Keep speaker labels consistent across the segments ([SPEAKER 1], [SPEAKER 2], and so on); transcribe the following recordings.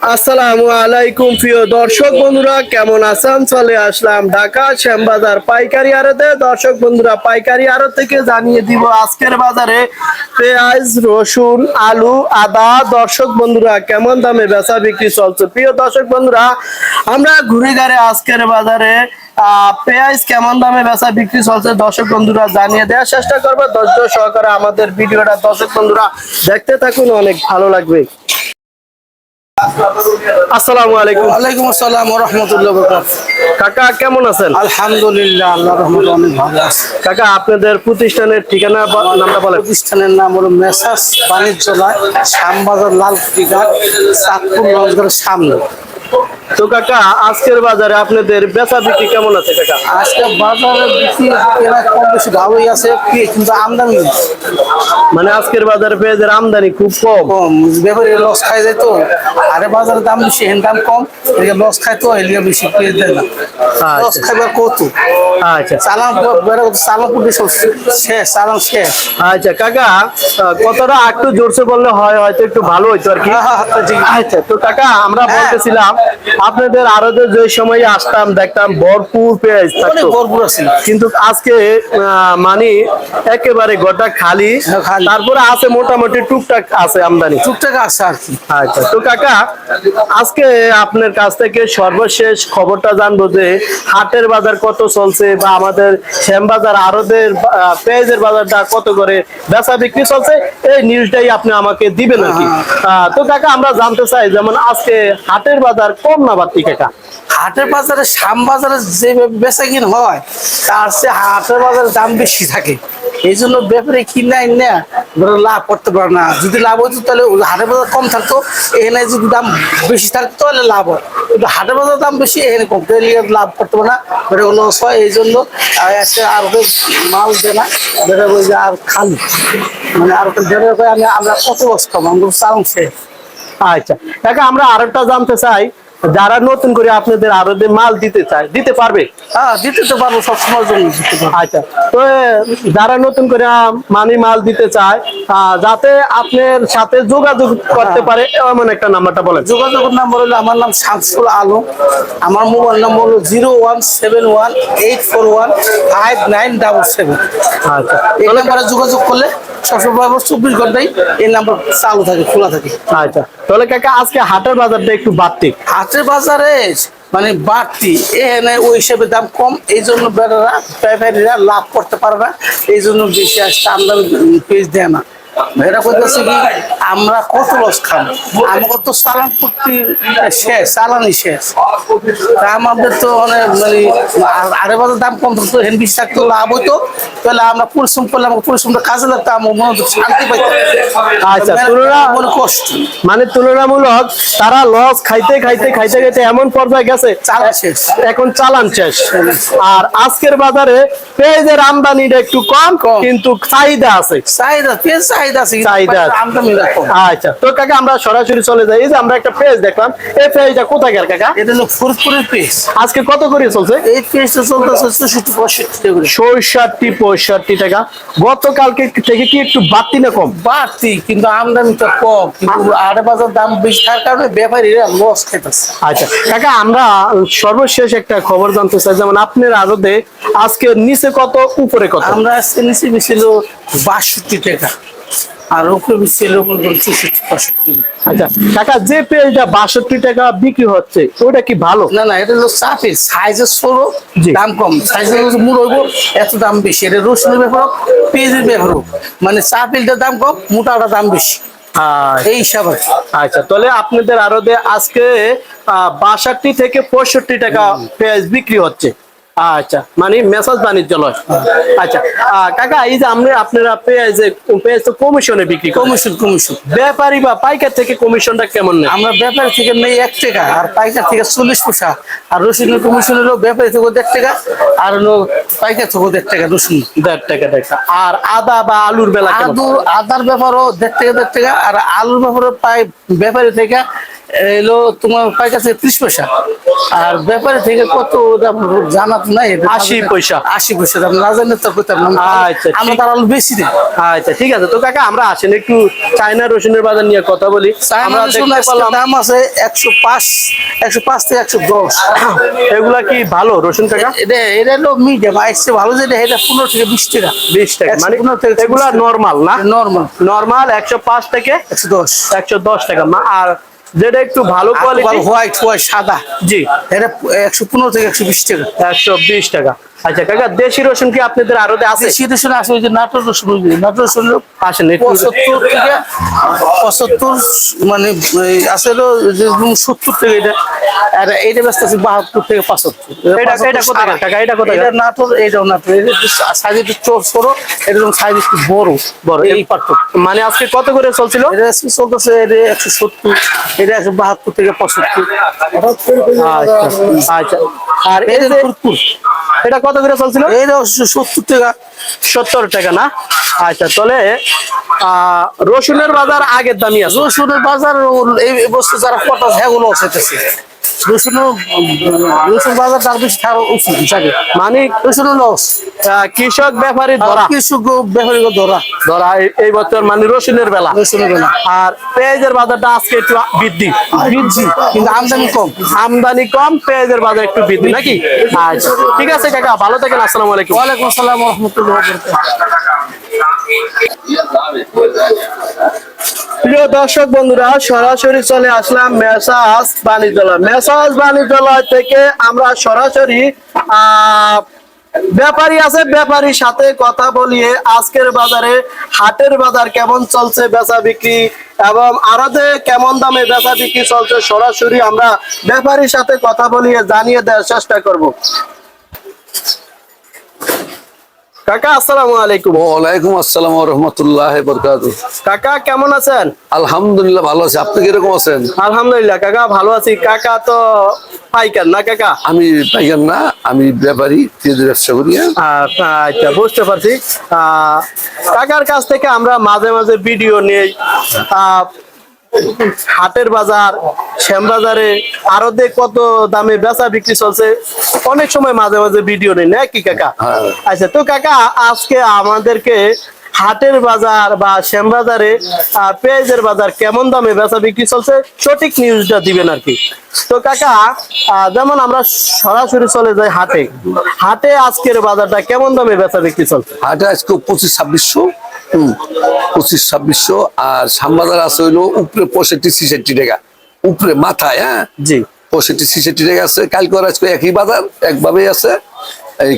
[SPEAKER 1] আসসালামু আলাইকুম, প্রিয় দর্শক বন্ধুরা, কেমন আছেন? চলে আসলাম ঢাকা শ্যামবাজার পাইকারি আড়তে। দর্শক বন্ধুরা, পাইকারি আড়ত থেকে জানিয়ে দিব আজকের বাজারে পেঁয়াজ, রসুন, আলু, আদা। দর্শক বন্ধুরা, কেমন দামে বেচা বিক্রি চলছে? প্রিয় দর্শক বন্ধুরা, আমরা ঘুরে ঘাড়ে আজকের বাজারে পেঁয়াজ কেমন দামে বেচা বিক্রি চলছে? দর্শক বন্ধুরা, জানিয়ে দেওয়ার চেষ্টা করব। ধৈর্য সহকারে আমাদের ভিডিওটা দর্শক বন্ধুরা, দেখতে থাকুন, অনেক ভালো লাগবে। আসসালামু আলাইকুম।
[SPEAKER 2] ওয়ালাইকুম আসসালাম রহমতুল্লাহ
[SPEAKER 1] কাকা কেমন আছেন?
[SPEAKER 2] আলহামদুলিল্লাহ আল্লাহ রহমত অনেক ভালো আছি।
[SPEAKER 1] কাকা আপনাদের প্রতিষ্ঠানের ঠিকানা নামটা বলেন।
[SPEAKER 2] প্রতিষ্ঠানের নাম হলো মেসাস বাণিজ্যলয় শ্যামবাজার লালপুরিঘাট চাঁদপুর লঞ্চঘরের সামনে।
[SPEAKER 1] তো কাকা আজকের বাজারে আপনাদের বেচা বিক্রি কেমন আছে কাকা?
[SPEAKER 2] আজকে বাজারে বিক্রি কম বেশি ভালোই আছে কিন্তু আমদানি
[SPEAKER 1] মানে আজকের বাজারে পেঁয়াজের আমদানি খুব কম।
[SPEAKER 2] কম ব্যাপারে লস খাই যায় তো। আরে বাজারের দাম বেশি হেন দাম কম এদিকে লস খায় তো এদিকে বেশি পেয়ে দেয় না। লস
[SPEAKER 1] আচ্ছা
[SPEAKER 2] খাইবার কত?
[SPEAKER 1] আচ্ছা।
[SPEAKER 2] চালান চালান পুটি শেষ চালান শেষ।
[SPEAKER 1] আচ্ছা কাকা আহ, কথাটা একটু জোরসে বললে হয় হয়তো একটু ভালো হইতো আর কি।
[SPEAKER 2] জি।
[SPEAKER 1] আচ্ছা তো কাকা আমরা বলতেছিলাম আপনাদের আরও যে সময় আসতাম দেখতাম ভরপুর পেঁয়াজ
[SPEAKER 2] ভরপুর
[SPEAKER 1] কিন্তু আজকে মানে একেবারে গোটা খালি।
[SPEAKER 2] হ্যাঁ,
[SPEAKER 1] তারপরে আছে মোটামুটি টুকটাক আছে আমদানি।
[SPEAKER 2] টুকটাক আছে আর কি।
[SPEAKER 1] আচ্ছা তো কাকা আজকে আপনার কাছ থেকে সর্বশেষ খবরটা জানব যে হাটের বাজার কত চলছে বা আমাদের শ্যামবাজার আরদের পেঁয়াজের বাজারটা কত করে বেচা বিক্রি চলছে এই নিউজটাই আপনি আমাকে দিবেন আর কি। আহ, তো কাকা আমরা জানতে চাই যেমন আজকে হাটের বাজার কম না কাকা
[SPEAKER 2] হাটের বাজারে শাম বাজারে যে বেচা কিন হয় তার সে হাটের বাজারে দাম বেশি থাকে। এই জন্য ব্যাপারে কিনে না লাভ করতে পারে না। যদি লাভ হতো তাহলে হাটের বাজার কম থাকতো এখানে যদি দাম বেশি থাকতো তাহলে লাভ হয়। কিন্তু হাটের বাজার দাম বেশি এখানে কম। তাহলে লাভ করতে পারে না বেটা লস হয় এই জন্য আর আর মাল দেয় না বেটা আর খালি। মানে আর আমি আমরা কত লস আমরা শেষ।
[SPEAKER 1] আচ্ছা। কাকা আমরা আরেকটা জানতে চাই যারা নতুন করে আপনাদের আরও মাল দিতে চায় দিতে পারবে?
[SPEAKER 2] হ্যাঁ দিতে তো পারব সবসময়ের জন্য
[SPEAKER 1] আচ্ছা তো যারা নতুন করে মানি মাল দিতে চায় যাতে আপনার সাথে যোগাযোগ করতে পারে এমন একটা নাম্বারটা বলেন।
[SPEAKER 2] যোগাযোগের নাম্বার হলো আমার নাম শামসুল আলম আমার মোবাইল নাম্বার হলো zero one seven one eight four one five nine double seven.
[SPEAKER 1] আচ্ছা
[SPEAKER 2] এই নাম্বারে যোগাযোগ করলে সবসময় চব্বিশ ঘন্টাই এই নাম্বার চালু থাকে খোলা থাকে।
[SPEAKER 1] আচ্ছা। তাহলে কাকা আজকে হাটের বাজারটা একটু বাড়তি।
[SPEAKER 2] হাটের বাজারে মানে বাড়তি এখানে ওই হিসেবে দাম কম এই জন্য বেড়ারা ব্যবসায়ীরা লাভ করতে পারে না এই জন্য বেশি আর আমদানি পেজ দেয় না। করতেছে কি আমরা কত লস আমাকে তো চালান করতে শেষ শেষ। তা আমাদের তো মানে আর- আরে বাজার দাম কম থাকতো হেন বেশি থাকতো লাভ হইতো। তাহলে আমরা পরিশ্রম করলে আমাকে পরিশ্রমটা কাজে লাগতো আমার মনে হতো শান্তি পাইতাম।
[SPEAKER 1] আচ্ছা, তুলনা-
[SPEAKER 2] মনে কষ্ট।
[SPEAKER 1] মানে তুলনামূলক তারা লস খাইতে খাইতে খাইতে খাইতে এমন পর্যায়ে গেছে।
[SPEAKER 2] চালা শেষ।
[SPEAKER 1] এখন চালান শেষ। আর আজকের বাজারে পেঁয়াজের আমদানিটা একটু কম। কিন্তু চাহিদা আছে।
[SPEAKER 2] চাহিদা পেঁয়াজ চাহিদা
[SPEAKER 1] চাহিদা আছে।
[SPEAKER 2] আমদানি
[SPEAKER 1] আচ্ছা তো কাকা আমরা সরাসরি চলে যাই। এই যে আমরা একটা পেজ দেখলাম এই পেজটা কোথায় কাকা?
[SPEAKER 2] এটা হলো ফুরফুরের পেঁয়াজ।
[SPEAKER 1] আজকে কত করে চলছে?
[SPEAKER 2] এই পেঁয়াজটা চলতেছে চৌষট্টি পঁয়ষট্টি টাকা করে
[SPEAKER 1] পঁয়ষট্টি টাকা। গতকালকে থেকে কি একটু বাড়তি না কম?
[SPEAKER 2] বাড়তি কিন্তু আমদানিটা কম। কিন্তু আড়ে বাজার দাম বেশি থাকার কারণে ব্যাপারীরা লস খেতেছে।
[SPEAKER 1] আচ্ছা কাকা আমরা সর্বশেষ একটা খবর জানতে চাই। যেমন আপনার আরদে আজকে নিচে কত উপরে কত?
[SPEAKER 2] আমরা আজকে নিচে বেছিল বাষট্টি টাকা। আর পঁয়ষট্টি
[SPEAKER 1] আচ্ছা কাকা যে পেঁয়াজটা বাষট্টি টাকা বিক্রি হচ্ছে ওটা কি ভালো?
[SPEAKER 2] না না এটা হলো। দাম কম। সাইজের মুড় হইব এত দাম বেশি। এটা রসুনের ব্যাপার হোক, পেঁয়াজের ব্যাপার হোক। মানে চাপিলটার দাম কম মোটাটা দাম বেশি।
[SPEAKER 1] আচ্ছা,
[SPEAKER 2] এই হিসাবে
[SPEAKER 1] আচ্ছা তাহলে আপনাদের আরদে আজকে বাষট্টি থেকে পঁয়ষট্টি টাকা পেঁয়াজ বিক্রি হচ্ছে। আচ্ছা মানে মেসাজ বাণিজ্যালয়। আচ্ছা কাকা এই যে আমরা আপনারা পেঁয়াজ পেঁয়াজ তো কমিশনে বিক্রি
[SPEAKER 2] কমিশন কমিশন
[SPEAKER 1] ব্যাপারী বা পাইকার থেকে কমিশনটা কেমন নেয়?
[SPEAKER 2] আমরা ব্যাপারী থেকে নেই এক টাকা আর পাইকার থেকে চল্লিশ পয়সা। আর রসুনের কমিশন হলো ব্যাপারী থেকে দেড় টাকা আর হলো পাইকার থেকে দেড় টাকা রসুন।
[SPEAKER 1] দেড় টাকা টাকা। আর আদা বা আলুর বেলা?
[SPEAKER 2] আদু আদার ব্যাপারও দেড় টাকা দেড় টাকা আর আলুর ব্যাপারও পাই ব্যাপারী থেকে এলো তোমার পাই কাছে ত্রিশ পয়সা। আর ব্যাপারে থেকে কত দাম জানা তো নাই।
[SPEAKER 1] 80 পয়সা।
[SPEAKER 2] আশি পয়সা দাম না জানলে তো কইতাম না।
[SPEAKER 1] আচ্ছা,
[SPEAKER 2] আমরা তার আলু বেশি দেয়
[SPEAKER 1] আচ্ছা ঠিক আছে। তো কাকা আমরা আসেন একটু চায়না রসুনের বাজার নিয়ে কথা বলি। দেখতে পেলাম
[SPEAKER 2] দাম আছে একশো পাঁচ একশো পাঁচ থেকে একশো দশ।
[SPEAKER 1] এগুলা কি ভালো রসুন কাকা?
[SPEAKER 2] এটা এটা হলো মিডিয়াম আসছে ভালো যেটা এটা পনেরো থেকে বিশ টাকা।
[SPEAKER 1] বিশ টাকা। মানে এগুলা নর্মাল না?
[SPEAKER 2] নর্মাল
[SPEAKER 1] নর্মাল একশো পাঁচ থেকে
[SPEAKER 2] একশো দশ।
[SPEAKER 1] একশো দশ টাকা। মা- আর যেটা একটু ভালো কোয়ালিটি
[SPEAKER 2] হোয়াইট হোয়াইট সাদা।
[SPEAKER 1] জি।
[SPEAKER 2] এটা একশো পনেরো থেকে একশো বিশ টাকা।
[SPEAKER 1] একশো বিশ টাকা। আচ্ছা কাকা দেশি রসুন কি আপনাদের আরও আছে?
[SPEAKER 2] দেশি রসুন আছে ওই যে নাটোর রসুন ওই নাটোর রসুন হলো
[SPEAKER 1] আসেন একটু
[SPEAKER 2] পঁচাত্তর থেকে পঁচাত্তর মানে এই আছে হলো যে সত্তর থেকে এটা। আর এইটা ব্যস্ত আছে বাহাত্তর থেকে পঁচাত্তর।
[SPEAKER 1] এটা- এটা
[SPEAKER 2] সারা।
[SPEAKER 1] টাকা? এটা কোথাকার?
[SPEAKER 2] এটা নাটোর এইটাও নাটোর। এটা সাইজ একটু চোর ছোট সাইজ একটু বড়।
[SPEAKER 1] বড়।
[SPEAKER 2] এই পার্থক্য।
[SPEAKER 1] মানে আজকে কত করে চলছিল?
[SPEAKER 2] এটা আজকে চলতেছে এটা একশো সত্তর এটা একশো বাহাত্তর থেকে পঁচাত্তর।
[SPEAKER 1] আচ্ছা আচ্ছা। আর এই
[SPEAKER 2] এটা
[SPEAKER 1] যে
[SPEAKER 2] ফুরফুর
[SPEAKER 1] এটা কত করে চলছিল?
[SPEAKER 2] এটা সত্তর টাকা।
[SPEAKER 1] সত্তর টাকা না? আচ্ছা তাহলে আহ, রসুনের বাজার আগের দামি আছে।
[SPEAKER 2] রসুনের বাজার এই বস্তু যারা পটাশ হ্যাগুলো চাইতেছে রসুন রসুন বাজার তার বেশি থাকা উচিত
[SPEAKER 1] মানে
[SPEAKER 2] লস
[SPEAKER 1] কৃষক ব্যাপারী ধরা
[SPEAKER 2] ব্যাপারী ধরা
[SPEAKER 1] ধরা এই- এই বছর মানে রসুনের বেলা।
[SPEAKER 2] রসুনের বেলা।
[SPEAKER 1] আর পেঁয়াজের বাজারটা আজকে একটু বৃদ্ধি।
[SPEAKER 2] বৃদ্ধি কিন্তু আমদানি কম।
[SPEAKER 1] আমদানি কম পেঁয়াজের বাজার একটু বৃদ্ধি নাকি? আচ্ছা ঠিক আছে কাকা ভালো থাকেন আসসালামু আলাইকুম।
[SPEAKER 2] ওয়ালাইকুম আসসালাম রহমতুল্লাহ
[SPEAKER 1] প্রিয় দর্শক বন্ধুরা, সরাসরি চলে আসলাম মেসাজ বাণিজ্যালয়। মেসাজ বাণিজ্যালয় থেকে আমরা সরাসরি ব্যাপারী আছে, ব্যাপারীর সাথে কথা বলিয়ে আজকের বাজারে হাটের বাজার কেমন চলছে বেচা বিক্রি এবং আরতে কেমন দামে বেচা বিক্রি চলছে সরাসরি আমরা ব্যাপারীর সাথে কথা বলিয়ে জানিয়ে দেওয়ার চেষ্টা করব। কাকা আসসালামু আলাইকুম।
[SPEAKER 3] ওয়ালাইকুম আসসালাম রহমতুল্লাহ বরকাত
[SPEAKER 1] কাকা কেমন আছেন?
[SPEAKER 3] আলহামদুলিল্লাহ ভালো আছি। আপনি কীরকম আছেন?
[SPEAKER 1] আলহামদুলিল্লাহ কাকা ভালো আছি। কাকা তো পাইকার না কাকা?
[SPEAKER 3] আমি পাইকার না আমি ব্যাপারী পেঁয়াজের ব্যবসা করি হ্যাঁ।
[SPEAKER 1] আচ্ছা আচ্ছা, বুঝতে পারছি। আহ, কাকার কাছ থেকে আমরা মাঝে মাঝে ভিডিও নেই। হাটের বাজার শ্যামবাজারে আরও দে কত দামে বেচা বিক্রি চলছে অনেক সময় মাঝে মাঝে ভিডিও নেই নাকি কাকা
[SPEAKER 3] হ্যাঁ।
[SPEAKER 1] আচ্ছা তো কাকা আজকে আমাদেরকে হাটের বাজার বা শ্যামবাজারে পেঁয়াজের বাজার কেমন দামে বেচা বিক্রি চলছে সঠিক নিউজটা দিবেন আর কি। তো কাকা যেমন আমরা সরাসরি চলে যাই হাটে। হাটে আজকের বাজারটা কেমন দামে বেচা বিক্রি চলছে?
[SPEAKER 3] হাটে আজকে পঁচিশ ছাব্বিশশো হম পঁচিশ ছাব্বিশশো আর সামবাজার আছে হইল উপরে পঁয়ষট্টি ছিষট্টি টাকা। উপরে মাথায় হ্যাঁ?
[SPEAKER 1] জি।
[SPEAKER 3] পঁয়ষট্টি ছিষট্টি টাকা আছে কালকে আজকে একই বাজার একভাবেই আছে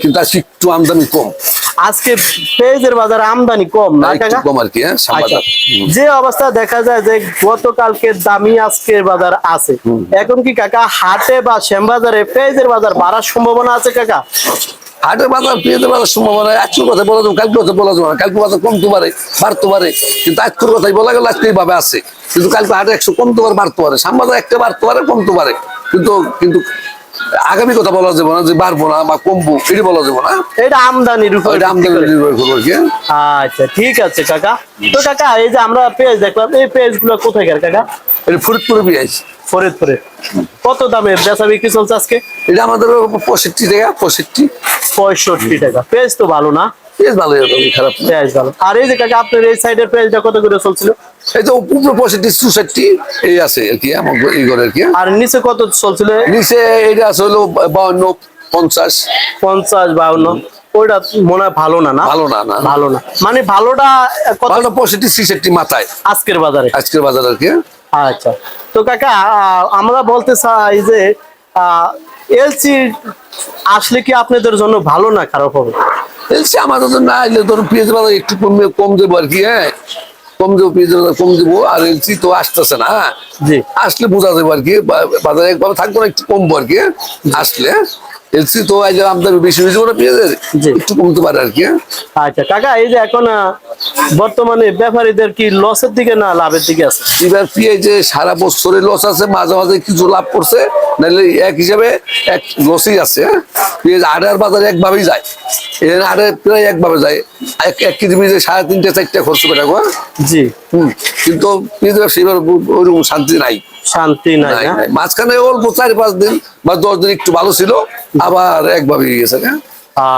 [SPEAKER 3] কিন্তু আজকে একটু আমদানি কম।
[SPEAKER 1] আজকে পেঁয়াজের বাজার আমদানি কম না
[SPEAKER 3] কম আর কি হ্যাঁ
[SPEAKER 1] আচ্ছা যে অবস্থা দেখা যায় যে গতকালকে দামি আজকের বাজার আছে। এখন কি কাকা হাটে বা শ্যামবাজারে পেঁয়াজের বাজার বাড়ার সম্ভাবনা আছে কাকা?
[SPEAKER 3] হাটের বাজার পেঁয়াজের বাজার সম্ভাবনা আজকের কথা বলা যাবে কালকে কথা বলা যাবে না। কালকে বাজার কমতে পারে বাড়তে পারে। কিন্তু আজকের কথাই বলা গেল আজকে এইভাবে আছে। কিন্তু কালকে হাটে একশো কমতে পারে বাড়তে পারে। সামবাজার একটা বাড়তে পারে কমতে পারে। কিন্তু কিন্তু আগামী কথা বলা যাবে না যে বাড়বো না বা কমবো এটা বলা যাবে না।
[SPEAKER 1] এটা আমদানির উপর
[SPEAKER 3] এটা আমদানি নির্ভর করব
[SPEAKER 1] আচ্ছা ঠিক আছে কাকা। তো কাকা এই যে আমরা পেঁয়াজ দেখলাম এই পেজগুলো কোথায় গেল কাকা?
[SPEAKER 3] এটা ফরিদপুরে পেঁয়াজ।
[SPEAKER 1] ফরিদপুরে। কত দামে বেচা বিক্রি চলছে আজকে?
[SPEAKER 3] এটা আমাদের পঁয়ষট্টি টাকা পঁয়ষট্টি।
[SPEAKER 1] পঁয়ষট্টি টাকা। পেঁয়াজ তো ভালো না।
[SPEAKER 3] পেঁয়াজ ভালো খারাপ
[SPEAKER 1] পেঁয়াজ ভালো। আর এই যে কাকা আপনার এই সাইডের পেঁয়াজটা কত করে চলছিল?
[SPEAKER 3] এই তো উপরে পঁয়ষট্টি চৌষট্টি এই আছে আর কি আমার এই ঘরে আর কি।
[SPEAKER 1] আর নিচে কত চলছিল?
[SPEAKER 3] নিচে এটা আছে হলো বাউন্ন পঞ্চাশ।
[SPEAKER 1] পঞ্চাশ বাউন্ন। ওইটা মনে হয় ভালো না না?
[SPEAKER 3] ভালো না না।
[SPEAKER 1] ভালো না। মানে ভালোটা কত?
[SPEAKER 3] ভালো পঁয়ষট্টি ছিষট্টি মাথায়।
[SPEAKER 1] আজকের বাজারে।
[SPEAKER 3] আজকের বাজার আর কি।
[SPEAKER 1] আচ্ছা। তো কাকা আমরা বলতে চাই যে এলসি আসলে কি আপনাদের জন্য ভালো না খারাপ হবে?
[SPEAKER 3] এলসি আমাদের তো না এলে ধরুন পেঁয়াজ বাজার একটু কমে কম দেবো আর কি হ্যাঁ কম দেবো পেঁয়াজ বাজার কম দেবো আর এলসি তো আসতেছে না হ্যাঁ? আসলে বোঝা যাবে আর কি বাজারে একবার থাকব না একটু কমবো আর কি হ্যাঁ? আসলে এলসি তো আজ আমদানি বেশি পেঁয়াজের
[SPEAKER 1] জি।
[SPEAKER 3] একটু কমতে পারে আর কি হ্যাঁ?
[SPEAKER 1] আচ্ছা কাকা এই যে এখন বর্তমানে ব্যাপারীদের কি লসের দিকে না লাভের দিকে আছে
[SPEAKER 3] এবার পেঁয়াজে সারা বছরে লস আছে মাঝে মাঝে কিছু লাভ করছে নাহলে এক হিসাবে এক লসই আছে হ্যাঁ? পেঁয়াজ আড়ার বাজারে একভাবেই যায় এখানে আড়ে প্রায় একভাবে যায় এক এক কেজি পেঁয়াজে সাড়ে তিনটে চারটে খরচ করে হ্যাঁ?
[SPEAKER 1] জি
[SPEAKER 3] হুম কিন্তু পেঁয়াজ ব্যবসা এবার ওইরকম শান্তি নাই
[SPEAKER 1] শান্তি নাই।
[SPEAKER 3] মাঝখানে অল্প চার পাঁচ দিন বা দশ দিন একটু ভালো ছিল আবার একভাবে গেছে হ্যাঁ?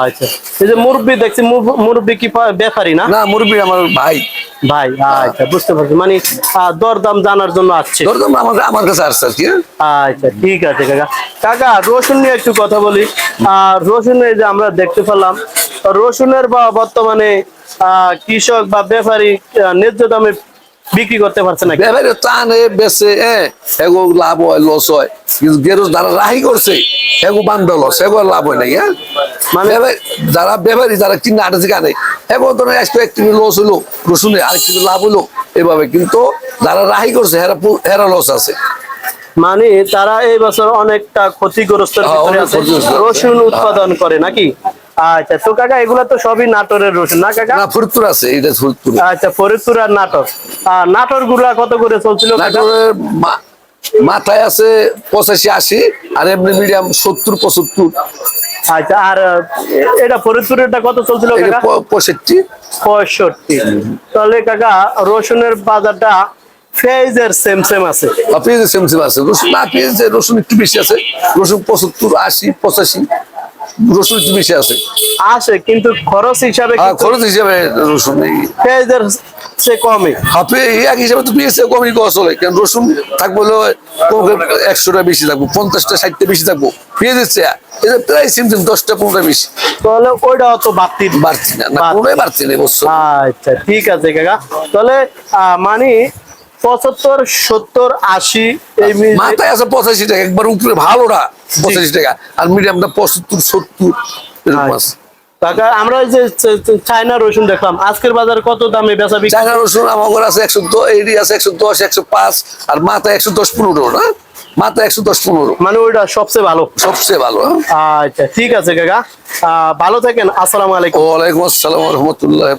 [SPEAKER 1] আচ্ছা। এই যে মুরব্বি দেখছি মুরব্বি কি ব্যাপারী না?
[SPEAKER 3] না মুরব্বী আমার ভাই।
[SPEAKER 1] ভাই আচ্ছা বুঝতে পারছি। মানে দরদাম জানার জন্য আসছে।
[SPEAKER 3] আমার আমার কাছে আসছে আর কি হ্যাঁ?
[SPEAKER 1] আচ্ছা ঠিক আছে কাকা। কাকা রসুন নিয়ে একটু কথা বলি। আর যে আমরা দেখতে পেলাম রসুনের বা বর্তমানে আহ, কৃষক বা ব্যাপারী আহ, ন্যায্য দামে বিক্রি করতে পারছে না
[SPEAKER 3] ব্যাপারে টানে বেছে হ্যাঁ এগো লাভ হয় লস হয়। কিন্তু গেরো যারা রাহি করছে এগো বান্ধব লস এগো লাভ হয় নাই হ্যাঁ? মানে যারা ব্যাপারী যারা কিনে আটে থেকে আনে এগো ধরেন একটু একটু লস হলো রসুনে আর একটু লাভ হলো এভাবে। কিন্তু যারা রাহি করছে হেরা হেরা লস আছে।
[SPEAKER 1] মানে তারা এই বছর অনেকটা
[SPEAKER 3] হ্যাঁ, ক্ষতিগ্রস্ত।
[SPEAKER 1] রসুন উৎপাদন করে নাকি? আচ্ছা তো কাকা এগুলা তো সবই নাটোরের রসুন না কাকা?
[SPEAKER 3] না ফুরতুর আছে এটা ফুরতুর
[SPEAKER 1] আচ্ছা ফরিদপুর আর নাটক আর নাটোরগুলা কত করে চলছিল
[SPEAKER 3] নাটোরের মাথায় আছে পঁচাশি আশি আর এমনি মিডিয়াম সত্তর পঁচাত্তর।
[SPEAKER 1] আচ্ছা আর এটা ফরিদপুরেরটা কত চলছিল
[SPEAKER 3] পঁয়ষট্টি।
[SPEAKER 1] পঁয়ষট্টি। তাহলে কাকা রসুনের বাজারটা ফেজের সেম সেম আছে।
[SPEAKER 3] পেঁয়াজের সেম সেম আছে। রসুন না পেঁয়াজে রসুন একটু বেশি আছে। রসুন পঁচাত্তর আশি পঁচাশি। রসুন একটু বেশি আছে
[SPEAKER 1] আসে কিন্তু খরচ হিসাবে
[SPEAKER 3] খরচ হিসাবে রসুন এই
[SPEAKER 1] ফেজের সে কমে
[SPEAKER 3] হাফে এক হিসাবে তো পেঁয়াজে কমই করা চলে কারণ রসুন থাকব হলো একশোটা বেশি থাকব পঞ্চাশটা ষাটটা বেশি থাকব। পেঁয়াজের চেয়ে এটা প্রায় দশটা পনেরোটা বেশি।
[SPEAKER 1] তাহলে ওইটা অত বাড়তি
[SPEAKER 3] না
[SPEAKER 1] বাড়তি।
[SPEAKER 3] বাড়ছি বছর
[SPEAKER 1] আচ্ছা ঠিক আছে কাকা। তাহলে মানে পঁচাত্তর সত্তর আশি এই
[SPEAKER 3] মাথায় আছে পঁচাশি টাকা একবার উপরে ভালোটা পঁচাশি টাকা। আর মিডিয়ামটা পঁচাত্তর সত্তর এরকম আছে।
[SPEAKER 1] কাকা আমরা যে চায়না রসুন দেখলাম আজকের বাজারে কত দামে বেচা বিক্রি?
[SPEAKER 3] চায়না রসুন আমার আছে একশো দশ এডি আছে একশো দশ একশো পাঁচ আর মাথা একশো দশ পনেরো না? মাথা একশো দশ পনেরো।
[SPEAKER 1] মানে ওইটা সবচেয়ে ভালো।
[SPEAKER 3] সবচেয়ে ভালো হ্যাঁ?
[SPEAKER 1] আচ্ছা ঠিক আছে কাকা। ভালো থাকেন আসসালামু আলাইকুম।
[SPEAKER 3] ওয়ালাইকুম আসসালাম রহমতুল্লাহ